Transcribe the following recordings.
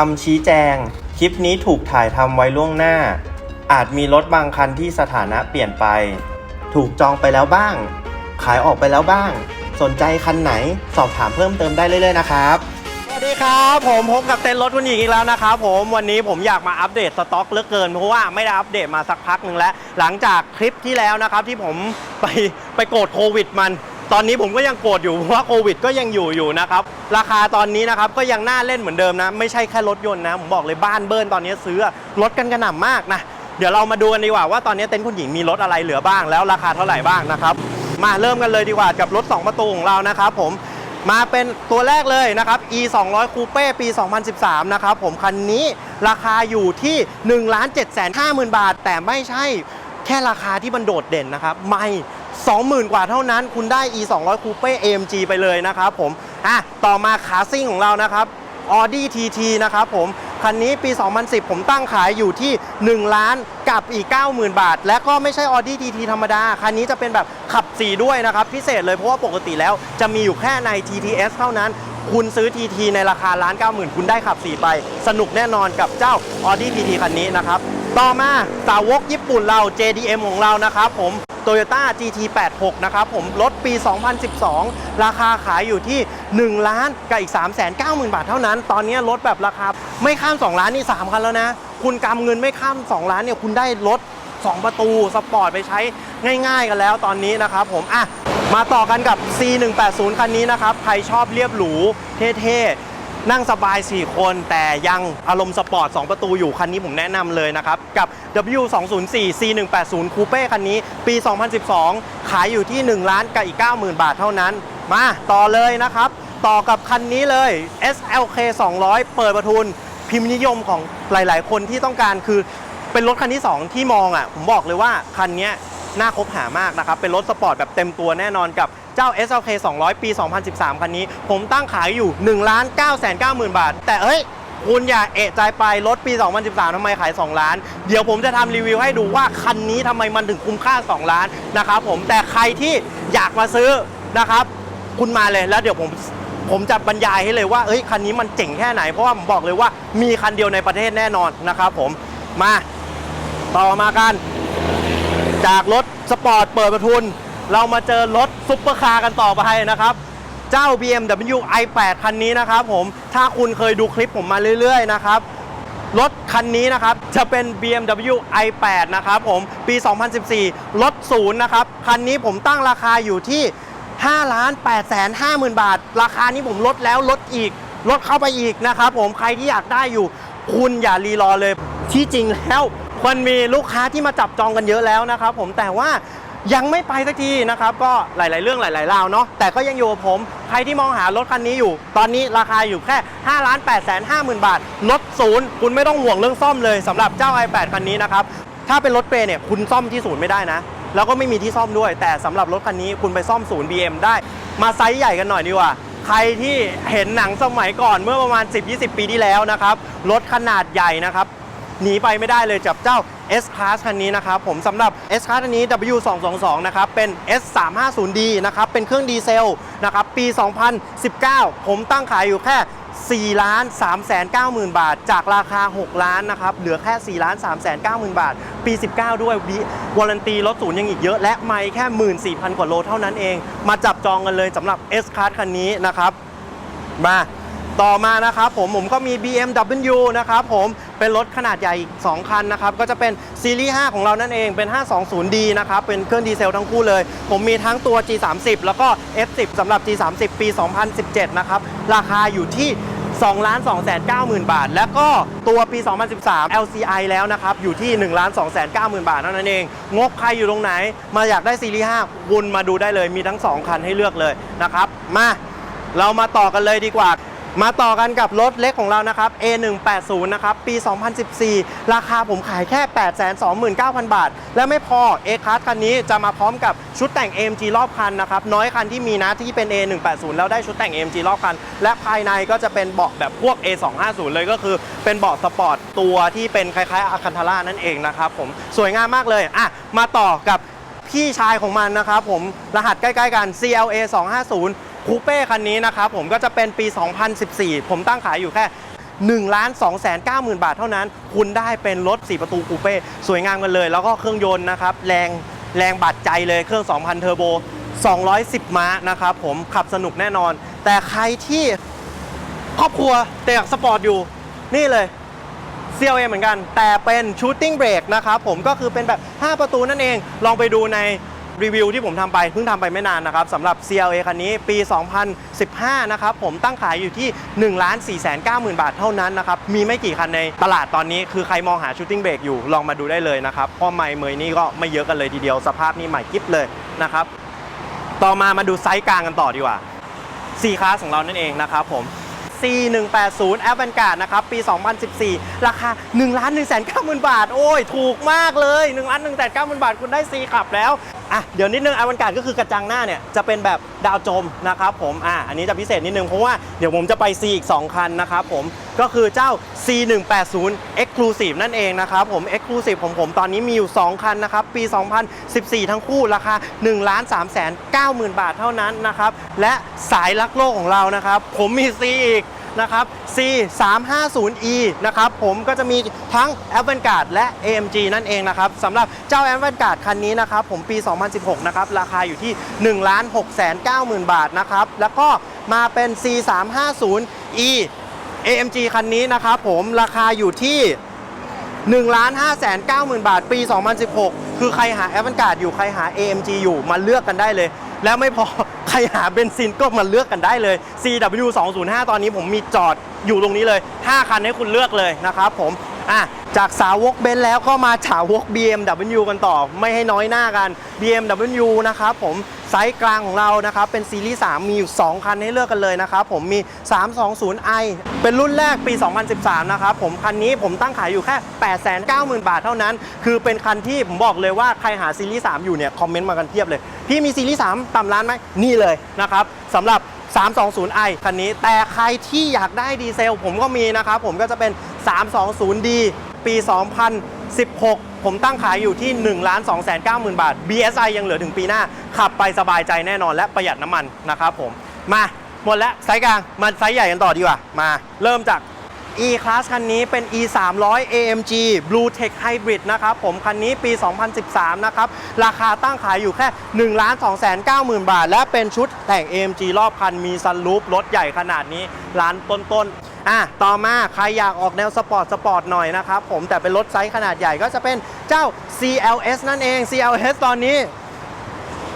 คำชี้แจง คลิปนี้ถูกถ่ายทำไว้ล่วงหน้า อาจมีรถบางคันที่สถานะเปลี่ยนไป ถูกจองไปแล้วบ้าง ขายออกไปแล้วบ้าง สนใจคันไหนสอบถามเพิ่มเติมได้เรื่อยๆนะครับสวัสดีครับผมพบกับเต็นท์รถคุณหญิงอีกแล้วนะครับผมวันนี้ผมอยากมาอัปเดตสต็อกเลือเกินเพราะว่าไม่ได้อัปเดตมาสักพักหนึ่งแล้ว หลังจากคลิปที่แล้วนะครับที่ผมไปไปโกรธโควิดมัน ตอนนี้ผมก็ยังโกรธอยู่เพราะว่าโควิดก็ยังอยู่อยู่นะครับ ราคาตอนนี้นะครับก็ยังน่าเล่นเหมือนเดิมนะ ไม่ใช่แค่รถยนต์นะ ผมบอกเลยบ้านเบิ้ลตอนนี้ซื้อรถกันกระหน่ำมากนะ เดี๋ยวเรามาดูกันดีกว่าว่าตอนนี้เต็นท์คุณหญิงมีรถอะไรเหลือบ้างแล้วราคาเท่าไหร่บ้างนะครับ มาเริ่มกันเลยดีกว่ากับรถ 2 ประตูของเรานะครับผมมาเป็นตัวแรกเลยนะครับ e 2 0 0 Coupe ปี 2013 นะครับผมคันนี้ราคาอยู่ที่1 7 5 0 0 0 0 บาท แต่ไม่ใช่แค่ราคาที่มันโดดเด่นนะครับ ไม่ 20,000 กว่าเท่านั้น คุณได้ e 2 0 0 Coupe AMG ไปเลยนะครับผมอะต่อมาขาซิ่งของเรานะครับ Audi TT นะครับผม คันนี้ปี 2010 ผมตั้งขายอยู่ที่ 1 ล้านกับอีก 90,000 บาท และก็ไม่ใช่ Audi TT ธรรมดา คันนี้จะเป็นแบบขับ 4 ด้วยนะครับ พิเศษเลยเพราะว่าปกติแล้วจะมีอยู่แค่ใน TTS เท่านั้น คุณซื้อ TT ในราคาล้าน90,000 คุณได้ขับ 4 ไป สนุกแน่นอนกับเจ้า Audi TT คันนี้นะครับ ต่อมาสาวกญี่ปุ่นเรา JDM ของเรานะครับผม Toyota GT86 นะครับผมรถปี 2012 ราคาขายอยู่ที่ 1 ล้านกับอีก 3 9 0 0 0 0 บาทเท่านั้น ตอนนี้รถแบบราคาไม่ข้าม 2 ล้านนี่ 3 คันแล้วนะ คุณกำเงินไม่ข้าม 2 ล้านเนี่ยคุณได้รถ 2 ประตูสปอร์ตไปใช้ง่าย ๆ กันแล้วตอนนี้นะครับผมอะมาต่อกันกับ C180 คันนี้นะครับ ใครชอบเรียบหรูเท่ๆ นั่งสบาย 4 คน แต่ยังอารมณ์สปอร์ต 2 ประตูอยู่ คันนี้ผมแนะนำเลยนะครับ กับ W204 C180 Coupe คันนี้ ปี 2012 ขายอยู่ที่ 1 ล้านกับอีก 90,000 บาทเท่านั้น มาต่อเลยนะครับ ต่อกับคันนี้เลย SLK 200 เปิดประทุน พิมพ์นิยมของหลาย ๆ คนที่ต้องการคือเป็นรถคันที่ 2 ที่มองอะผมบอกเลยว่าคันนี้น่าคบหามากนะครับ เป็นรถสปอร์ตแบบเต็มตัวแน่นอนกับ เจ้า SLK 200 ปี 2013 คันนี้ ผมตั้งขายอยู่1ล้าน9 9 0 0 0 บาท แต่เอ้ยคุณอย่าเอะใจไปรถปี 2013 ทำไมขาย 2 ล้าน เดี๋ยวผมจะทำรีวิวให้ดูว่าคันนี้ทำไมมันถึงคุ้มค่า 2 ล้านนะครับผม แต่ใครที่อยากมาซื้อนะครับ คุณมาเลยแล้วเดี๋ยวผมผมจะบรรยายให้เลยว่า เอ้ย คันนี้มันเจ๋งแค่ไหน เพราะว่าผมบอกเลยว่ามีคันเดียวในประเทศแน่นอนนะครับผม มา ต่อมากัน จากรถสปอร์ตเปิดประทุน เรามาเจอรถซุปเปอร์คาร์กันต่อไปนะครับ เจ้า BMW i8 คันนี้นะครับผมถ้าคุณเคยดูคลิปผมมาเรื่อย ๆ นะครับ รถคันนี้นะครับ จะเป็น BMW i8 นะครับผมปี 2014 รถศูนย์นะครับ คันนี้ผมตั้งราคาอยู่ที่5ล้าน8แสน5หมื่นบาท ราคานี้ผมลดแล้วลดอีก ลดเข้าไปอีกนะครับผมใครที่อยากได้อยู่ คุณอย่ารีรอเลยที่จริงแล้วมันมีลูกค้าที่มาจับจองกันเยอะแล้วนะครับผมแต่ว่า ยังไม่ไปสักทีนะครับ ก็หลาย ๆ เรื่องหลายๆราวเนาะแต่ก็ยังอยู่กับผม ใครที่มองหารถคันนี้อยู่ ตอนนี้ราคาอยู่แค่5ล้าน8แสน5หมื่นบาทรถศูนย์คุณไม่ต้องห่วงเรื่องซ่อมเลยสำหรับเจ้า i8 คันนี้นะครับ ถ้าเป็นรถเปร์เนี่ยคุณซ่อมที่ศูนย์ไม่ได้นะ แล้วก็ไม่มีที่ซ่อมด้วย แต่สำหรับรถคันนี้คุณไปซ่อมศูนย์ BM ได้ มาไซส์ใหญ่กันหน่อยดีกว่า ใครที่เห็นหนังสมัยก่อนเมื่อประมาณ 10-20 ปีที่แล้วนะครับรถขนาดใหญ่นะครับ หนีไปไม่ได้เลยกับเจ้า S Class คันนี้นะครับผมสำหรับ S Class คันนี้ W222 นะครับเป็น S350D นะครับเป็นเครื่องดีเซลนะครับปี 2019 ผมตั้งขายอยู่แค่4ล้าน3แสน9หมื่นบาท จากราคา 6 ล้านนะครับ เหลือแค่4ล้าน3แสน9หมื่นบาท ปี 19 ด้วยวิวารันตีรถศูนย์ยังอีกเยอะ และไม่แค่ 14,000 กว่าโลเท่านั้นเอง มาจับจองกันเลยสำหรับ S Class คันนี้นะครับ มาต่อมานะครับผมผมก็มี BMW นะครับผม เป็นรถขนาดใหญ่อีก2คันนะครับ ก็จะเป็นซีรีส์ 5 ของเรานั่นเองเป็น 520D นะครับ เป็นเครื่องดีเซลทั้งคู่เลย ผมมีทั้งตัว G30 แล้วก็ F10 สำหรับ G30 ปี 2017 นะครับ ราคาอยู่ที่2 2 9 0 0 0 0 บาท แล้วก็ตัวปี 2013 LCI แล้วนะครับ อยู่ที่1 2 9 0 0 0 0 บาทเท่านั้นเอง งบใครอยู่ตรงไหน มาอยากได้ซีรีส์5วนมาดูได้เลยมีทั้ง 2 คันให้เลือกเลยนะครับ มาเรามาต่อกันเลยดีกว่า มาต่อกันกับรถเล็กของเรานะครับ A180 นะครับ ปี 2014 ราคาผมขายแค่ 829,000 บาท และไม่พอ A Class คันนี้จะมาพร้อมกับชุดแต่ง AMG รอบคันนะครับ น้อยคันที่มีนะที่เป็น A180 แล้วได้ชุดแต่ง AMG รอบคัน และภายในก็จะเป็นเบาะแบบพวก A250 เลยก็คือเป็นเบาะสปอร์ตตัวที่เป็นคล้ายๆอาคันทาร่านั่นเองนะครับผมสวยงามมากเลยอะมาต่อกับพี่ชายของมันนะครับผมรหัสใกล้ ๆ กัน CLA 250 คูเป้คันนี้นะครับผมก็จะเป็นปี 2014 ผมตั้งขายอยู่แค่1ล้าน2แสน9หมื่นบาทเท่านั้น คุณได้เป็นรถ 4 ประตูคูเป้ สวยงามกันเลย แล้วก็เครื่องยนต์นะครับ แรงแรงบาดใจเลยเครื่อง 2,000 เทอร์โบ 210 ม้านะครับผมขับสนุกแน่นอน แต่ใครที่ครอบครัวแต่อยากสปอร์ตอยู่ นี่เลย CLA เองเหมือนกัน แต่เป็น shooting brake นะครับผมก็คือเป็นแบบ 5 ประตูนั่นเอง ลองไปดูใน รีวิวที่ผมทำไปเพิ่งทำไปไม่นานนะครับสำหรับ CLA คันนี้ปี 2015 นะครับผมตั้งขายอยู่ที่ 1 4 9 0 0 0 0บาทเท่านั้นนะครับ มีไม่กี่คันในตลาดตอนนี้คือใครมองหา shooting brake อยู่ลองมาดูได้เลยนะครับเพราะไม่เมยนี่ก็ไม่เยอะกันเลยทีเดียวสภาพนี่ใหม่กิ๊บเลยนะครับต่อมามาดูไซส์กลางกันต่อดีกว่า4คลาสของเรานั่นเองนะครับผม C180 a v a n g a r d นะครับ ปี 2014 ราคา 1 1 9 0 0 0 บาท โอ้ย ถูกมากเลย 1 1 9 0 0 0 บาท คุณได้ C ขับแล้วอะเดี๋ยวนิดนึง a v a n g a r d ก็คือกระจังหน้าเนี่ยจะเป็นแบบดาวจมนะครับผมอะอันนี้จะพิเศษนิดนึงเพราะว่าเดี๋ยวผมจะไป C อีก 2 คันนะครับผมก็คือเจ้า C180 Exclusive นั่นเองนะครับผม Exclusive ของผมตอนนี้มีอยู่ 2 คันนะครับปี 2014 ทั้งคู่ราคา 1 3 9 0 0 0 0 บาทเท่านั้นนะครับและสายรักโลกของเรานะครับผมมี C อีก นะครับ C 3 5 0 E นะครับผมก็จะมีทั้ง a v a n g a r d และ AMG นั่นเองนะครับสำหรับเจ้า a v a n g a r d คันนี้นะครับผมปี 2016 นะครับ ราคาอยู่ที่ 1 6 9 0 0 0 0 บาทนะครับ แล้วก็มาเป็น C 3 5 0 E AMG คันนี้นะครับผมราคาอยู่ที่1 5 9 0 0 0 0 บาท ปี 2016 คือใครหา a v a n g a r d อยู่ ใครหา AMG อยู่ มาเลือกกันได้เลย แล้วไม่พอ รหาเบนซินก็มาเลือกกันได้เลย CW 205ตอนนี้ผมมีจอดอยู่ตรงนี้เลย 5 คันให้คุณเลือกเลยนะครับผมอะ จากสาวกเบนซ์แล้วก็มาสาวก BMW กันต่อ ไม่ให้น้อยหน้ากัน BMW นะครับผมไซส์กลางของเรานะครับเป็นซีรีส์ 3 มีอยู่ 2 คันให้เลือกกันเลยนะครับผมมี 320i เป็นรุ่นแรกปี 2013 นะครับผมคันนี้ผมตั้งขายอยู่แค่ 890,000 บาทเท่านั้น คือเป็นคันที่ผมบอกเลยว่าใครหาซีรีส์ 3 อยู่เนี่ย คอมเมนต์มากันเพียบเลย พี่มีซีรีส์ 3ต่ำร้านไหมนี่เลยนะครับสำหรับ 320i คันนี้แต่ใครที่อยากได้ดีเซล ผมก็มีนะครับผมก็จะเป็น 320d ปี 2016 ผมตั้งขายอยู่ที่ 1 2 9 0 0 0 0 บาท BSI ยังเหลือถึงปีหน้า ขับไปสบายใจแน่นอนและประหยัดน้ำมันนะครับผม มาหมดแล้วไซส์กลางมาไซส์ใหญ่กันต่อดีกว่ามา เริ่มจาก E-Class คันนี้เป็น E 3 0 0 AMG Blue Tech Hybrid นะครับผมคันนี้ปี 2013 นะครับ ราคาตั้งขายอยู่แค่ 1 2 9 0 0 0 บาท และเป็นชุดแต่ง AMG รอบคันมีซันรูปรถใหญ่ขนาดนี้ร้านต้นๆ อะต่อมาใครอยากออกแนวสปอร์ตสปอร์ตหน่อยนะครับผมแต่เป็นรถไซส์ขนาดใหญ่ก็จะเป็นเจ้า CLS นั่นเอง CLS ตอนนี้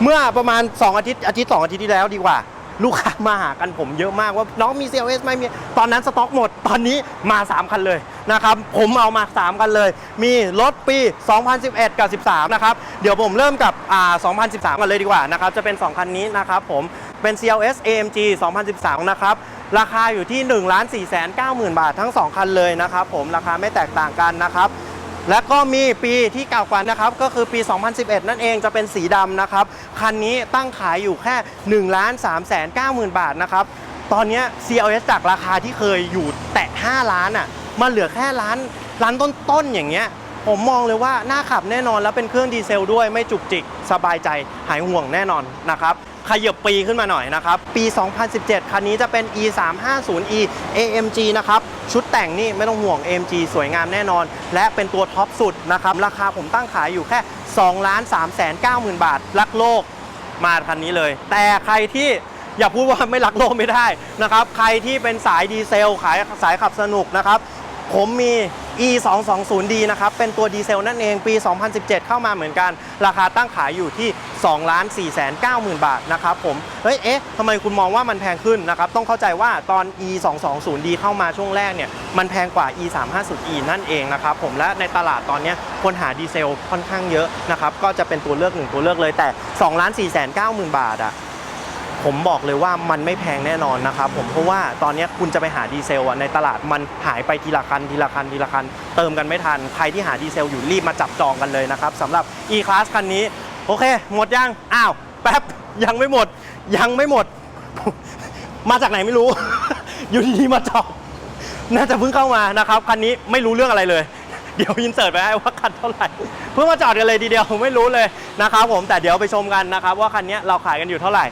เมื่อประมาณ 2 อาทิตย์อาทิตย์ 2 อาทิตย์ที่แล้วดีกว่า ลูกค้ามาหากันผมเยอะมากว่าน้องมี CLS ไหมมีตอนนั้นสต็อกหมด ตอนนี้มา 3 คันเลยนะครับผมเอามา3คันเลย มีรถปี 2011 กับ 13 นะครับ เดี๋ยวผมเริ่มกับอ่า2013 กันเลยดีกว่านะครับจะเป็น 2 คันนี้นะครับผมเป็น CLS AMG 2013 นะครับ ราคาอยู่ที่1 4 9 0 0 0 0บาททั้ง 2 คันเลยนะครับผมราคาไม่แตกต่างกันนะครับ และก็มีปีที่เก่ากว่านะครับก็คือปี 2011 นั่นเองจะเป็นสีดำนะครับ คันนี้ตั้งขายอยู่แค่1 3 9 0 0 0 0บาทนะครับ ตอนนี้ CLS จากราคาที่เคยอยู่แตะ 5 ล้านอะมาเหลือแค่ล้านล้านต้นๆอย่างเงี้ยผมมองเลยว่าน่าขับแน่นอนแล้วเป็นเครื่องดีเซลด้วยไม่จุกจิก สบายใจหายห่วงแน่นอนนะครับ ขยับปีขึ้นมาหน่อยนะครับ ปี 2017 คันนี้จะเป็น e 3 5 0 e AMG นะครับ ชุดแต่งนี่ไม่ต้องห่วง AMG สวยงามแน่นอน และเป็นตัวท็อปสุดนะครับ ราคาผมตั้งขายอยู่แค่2ล้าน3แสน9หมื่นบาท รักโลกมาคันนี้เลย แต่ใครที่อย่าพูดว่าไม่รักโลกไม่ได้นะครับ ใครที่เป็นสายดีเซล ขายสายขับสนุกนะครับ ผมมี e 2 2 0 d นะครับ เป็นตัวดีเซลนั่นเองปี 2017 เข้ามาเหมือนกัน ราคาตั้งขายอยู่ที่2ล้าน4แสน9หมื่นบาทนะครับผม เฮ้ย เอ๊ะทำไมคุณมองว่ามันแพงขึ้นนะครับ ต้องเข้าใจว่าตอน e 2 2 0 d เข้ามาช่วงแรกเนี่ย มันแพงกว่า e 3 5 0 e นั่นเองนะครับผม และในตลาดตอนนี้คนหาดีเซลค่อนข้างเยอะนะครับ ก็จะเป็นตัวเลือกหนึ่งตัวเลือกเลยแต่2ล้าน4แสน9หมื่นบาทอะ ผมบอกเลยว่ามันไม่แพงแน่นอนนะครับผมเพราะว่าตอนนี้คุณจะไปหาดีเซลในตลาดมันหายไปทีละคันทีละคันทีละคัน เติมกันไม่ทัน ใครที่หาดีเซลอยู่รีบมาจับจองกันเลยนะครับสำหรับ E-Class คันนี้ โอเค หมดยัง อ้าว แป๊บ ยังไม่หมด ยังไม่หมด มาจากไหนไม่รู้ อยู่ดีๆมาจอดน่าจะเพิ่งเข้ามานะครับคันนี้ไม่รู้เรื่องอะไรเลยเดี๋ยวอินเสิร์ตไปให้ว่าคันเท่าไหร่ เพิ่งมาจอดกันเลยทีเดียวไม่รู้เลยนะครับผมแต่เดี๋ยวไปชมกันนะครับว่าคันนี้เราขายกันอยู่เท่าไหร่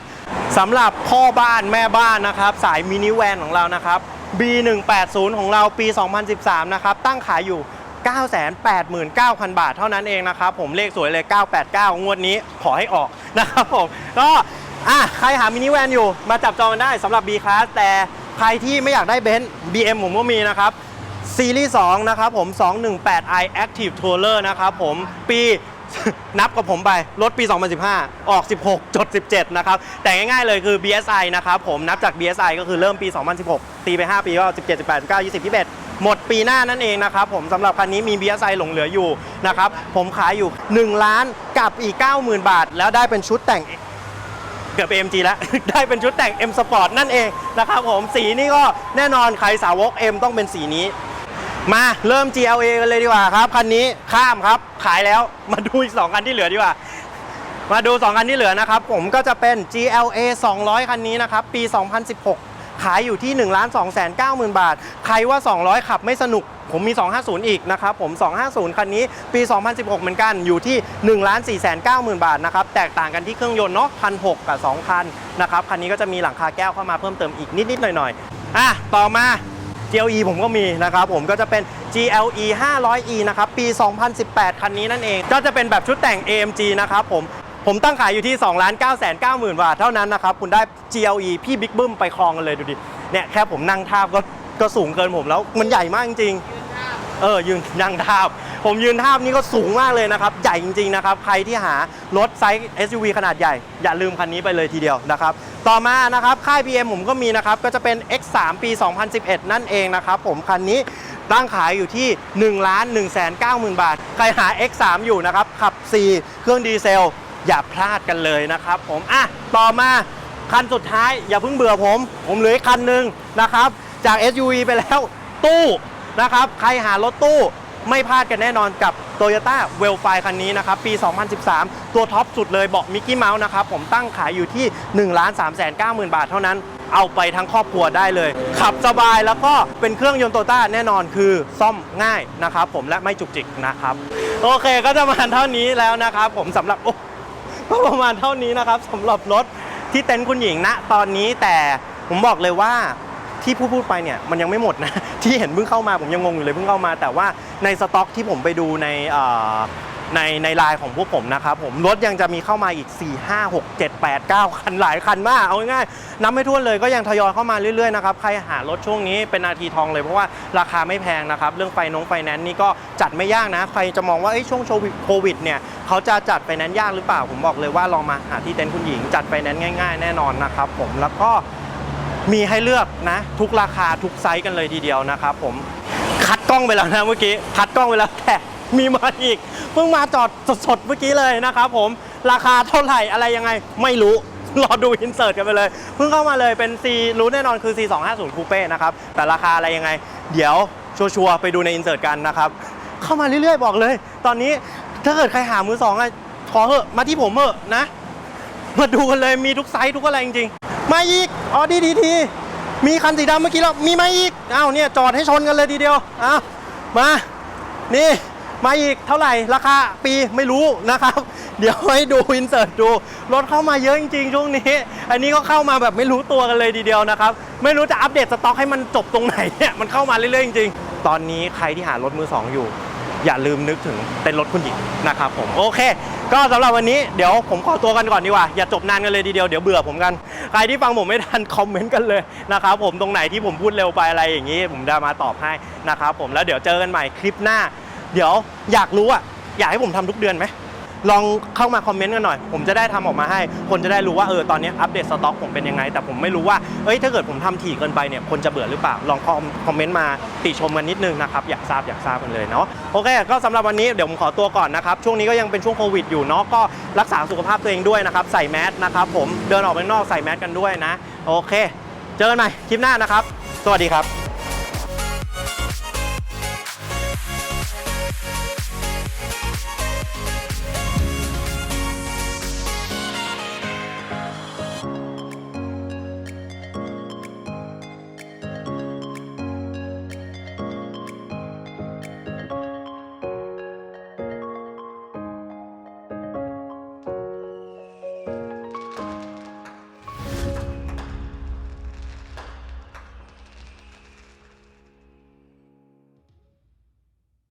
สำหรับพ่อบ้านแม่บ้านนะครับ สายมินิแวนของเรานะครับ B180 ของเราปี 2013 นะครับ ตั้งขายอยู่ 989,000 บาทเท่านั้นเองนะครับ ผมเลขสวยเลย 989 งวดนี้ขอให้ออกนะครับผม ก็อะใครหามินิแวนอยู่มาจับจองกันได้สำหรับ B Class แต่ใครที่ไม่อยากได้เบนซ์ BM ผมก็มีนะครับซีรีส์2นะครับผม 218i Active Tourer นะครับผมปี นับกับผมไป รถปี 2015 ออก 16 จด 17 นะครับ แต่ง่ายๆเลยคือ BSI นะครับ ผมนับจาก BSI ก็คือเริ่มปี 2016 ตีไป 5 ปีก็ 17 18 19 20 21 หมดปีหน้านั่นเองนะครับ ผมสำหรับคันนี้มี BSI หลงเหลืออยู่นะครับ ผมขายอยู่ 1 ล้านกับอีก 90,000 บาท แล้วได้เป็นชุดแต่งเกือบ MG แล้ว ได้เป็นชุดแต่ง M Sport นั่นเองนะครับผมสีนี่ก็แน่นอนใครสาวก M ต้องเป็นสีนี้ มาเริ่ม GLA กันเลยดีกว่าครับคันนี้ข้ามครับขายแล้วมาดูอีก 2 คันที่เหลือดีกว่า มาดู 2 คันที่เหลือนะครับ ผมก็จะเป็น GLA 200 คันนี้นะครับ ปี 2016 ขายอยู่ที่ 1 2 9 0 0 0 บาท ใครว่า 200 ขับไม่สนุก ผมมี 250 อีกนะครับ ผม 250 คันนี้ปี 2016 เหมือนกันอยู่ที่ 1 4 9 0 0 0 บาทนะครับ แตกต่างกันที่เครื่องยนต์เนาะพันหกับ2คันนะครับคันนี้ก็จะมีหลังคาแก้วเข้ามาเพิ่มเติมอีกนิดๆหน่อยๆอะต่อมา GLE ผมก็มีนะครับผมก็จะเป็น GLE 500E นะครับปี 2018 คันนี้นั่นเอง ก็จะเป็นแบบชุดแต่ง AMG นะครับผมผมตั้งขายอยู่ที่ 2 9 9 0 0 0 บาทเท่านั้นนะครับ คุณได้ GLE พี่บิ๊กบึ้มไปคลองกันเลยดูดิ เนี่ยแค่ผมนั่งทาบก็ก็สูงเกินผมแล้ว มันใหญ่มากจริง เออยืนนั่งทาบ ผมยืนทาบนี่ก็สูงมากเลยนะครับ ใหญ่จริงๆนะครับ ใครที่หารถไซส์ SUV ขนาดใหญ่ อย่าลืมคันนี้ไปเลยทีเดียวนะครับ ต่อมานะครับ ค่าย BM ผมก็มีนะครับ ก็จะเป็น X3 ปี 2011 นั่นเองนะครับ ผมคันนี้ตั้งขายอยู่ที่ 1 ล้าน 1 9 0 0 0 0 บาท ใครหา X3 อยู่นะครับ ขับ 4 เครื่องดีเซล อย่าพลาดกันเลยนะครับ ผม อะ ต่อมาคันสุดท้าย อย่าเพิ่งเบื่อผม ผมเหลืออีกคันหนึ่งนะครับ จาก SUV ไปแล้วตู้นะครับ ใครหารถตู้ ไม่พลาดกันแน่นอนกับ Toyota w e l f i คันนี้นะครับ ปี 2013 ตัวท็อปสุดเลยเบอกมิกกี้เมาส์นะครับ ผมตั้งขายอยู่ที่ 1 3 9 0 0 0 0 บาทเท่านั้น เอาไปทั้งครอบครัวได้เลย ขับสบายแล้วก็เป็นเครื่องยนต์โตต้าแน่นอนคือซ่อมง่ายนะครับผมและไม่จุกจิกนะครับ โอเคก็จะมาเท่านี้แล้วนะครับผมสำหรับโอ้ก็ประมาณเท่านี้นะครับสำหรับรถที่เต็นท์คุณหญิงณตอนนี้แต่ผมบอกเลยว่า ที่พูดพูดไปเนี่ยมันยังไม่หมดนะ ที่เห็นเพิ่งเข้ามาผมยังงงอยู่เลยเพิ่งเข้ามา แต่ว่าในสต็อกที่ผมไปดูในในในไลน์ของพวกผมนะครับผมรถยังจะมีเข้ามาอีก 4 5 6 7 8 9 คันหลายคันมาก เอาง่ายๆนับไม่ถ้วนเลยก็ยังทยอยเข้ามาเรื่อยๆนะครับใครหารถช่วงนี้เป็นนาทีทองเลยเพราะว่าราคาไม่แพงนะครับ เรื่องไฟนงไฟแนนซ์นี่ก็จัดไม่ยากนะ ใครจะมองว่าเอ้ช่วงโควิดเนี่ยเขาจะจัดไฟแนนซ์ยากหรือเปล่า ผมบอกเลยว่าลองมาหาที่เต็นท์คุณหญิงจัดไฟแนนซ์ง่าย ๆ แน่นอนนะครับผมแล้วก็ มีให้เลือกนะ ทุกราคาทุกไซส์กันเลยทีเดียวนะครับผมคัดกล้องไปแล้วนะเมื่อกี้คัดกล้องไปแล้วแต่มีมาอีกเพิ่งมาจอดสดๆเมื่อกี้เลยนะครับผมราคาเท่าไหร่อะไรยังไงไม่รู้รอดูอินเสิร์ตกันไปเลย เพิ่งเข้ามาเลยเป็น C รู้แน่นอนคือ C 2 5 0 Coupe นะครับ แต่ราคาอะไรยังไง เดี๋ยวชัวร์ๆไปดูในอินเสิร์ตกันนะครับ เข้ามาเรื่อยๆบอกเลย ตอนนี้ถ้าเกิดใครหามือสองอะขอเหอะมาที่ผมเหอะนะ มาดูกันเลยมีทุกไซส์ทุกอะไรจริง มาอีกออดีดีทีมีคันสีดำเมื่อกี้แล้วมีมาอีกอ้าวเนี่ยจอดให้ชนกันเลยทีเดียวอ้าวมานี่มาอีกเท่าไหร่ราคาปีไม่รู้นะครับ เดี๋ยวให้ดูอินเสิร์ตดูรถเข้ามาเยอะจริงๆช่วงนี้ อันนี้ก็เข้ามาแบบไม่รู้ตัวกันเลยทีเดียวนะครับ ไม่รู้จะอัปเดตสต็อกให้มันจบตรงไหนเนี่ยมันเข้ามาเรื่อยๆจริงๆตอนนี้ใครที่หารถมือสองอยู่ อย่าลืมนึกถึงเต็นรถคุณหญิงนะครับผมโอเค ก็สำหรับวันนี้เดี๋ยวผมขอตัวกันก่อนดีกว่า อย่าจบนานกันเลยทีเดียวเดี๋ยวเบื่อผมกัน ใครที่ฟังผมไม่ทันคอมเมนต์กันเลยนะครับผมตรงไหนที่ผมพูดเร็วไปอะไรอย่างนี้ ผมจะมาตอบให้นะครับผมแล้วเดี๋ยวเจอกันใหม่คลิปหน้า เดี๋ยวอยากรู้อะอยากให้ผมทำทุกเดือนไหม ลองเข้ามาคอมเมนต์กันหน่อย ผมจะได้ทำออกมาให้ คนจะได้รู้ว่าเออตอนนี้อัปเดตสต็อกผมเป็นยังไง แต่ผมไม่รู้ว่าเอ้ยถ้าเกิดผมทำถี่เกินไปเนี่ยคนจะเบื่อหรือเปล่า ลองคอมคอมเมนต์มาติชมกันนิดนึงนะครับ อยากทราบอยากทราบกันเลยเนาะโอเค ก็สำหรับวันนี้เดี๋ยวผมขอตัวก่อนนะครับ ช่วงนี้ก็ยังเป็นช่วงโควิดอยู่เนาะก็รักษาสุขภาพตัวเองด้วยนะครับใส่แมสนะครับผมเดินออกไปนอกใส่แมสกันด้วยนะโอเค เจอกันใหม่คลิปหน้านะครับ สวัสดีครับ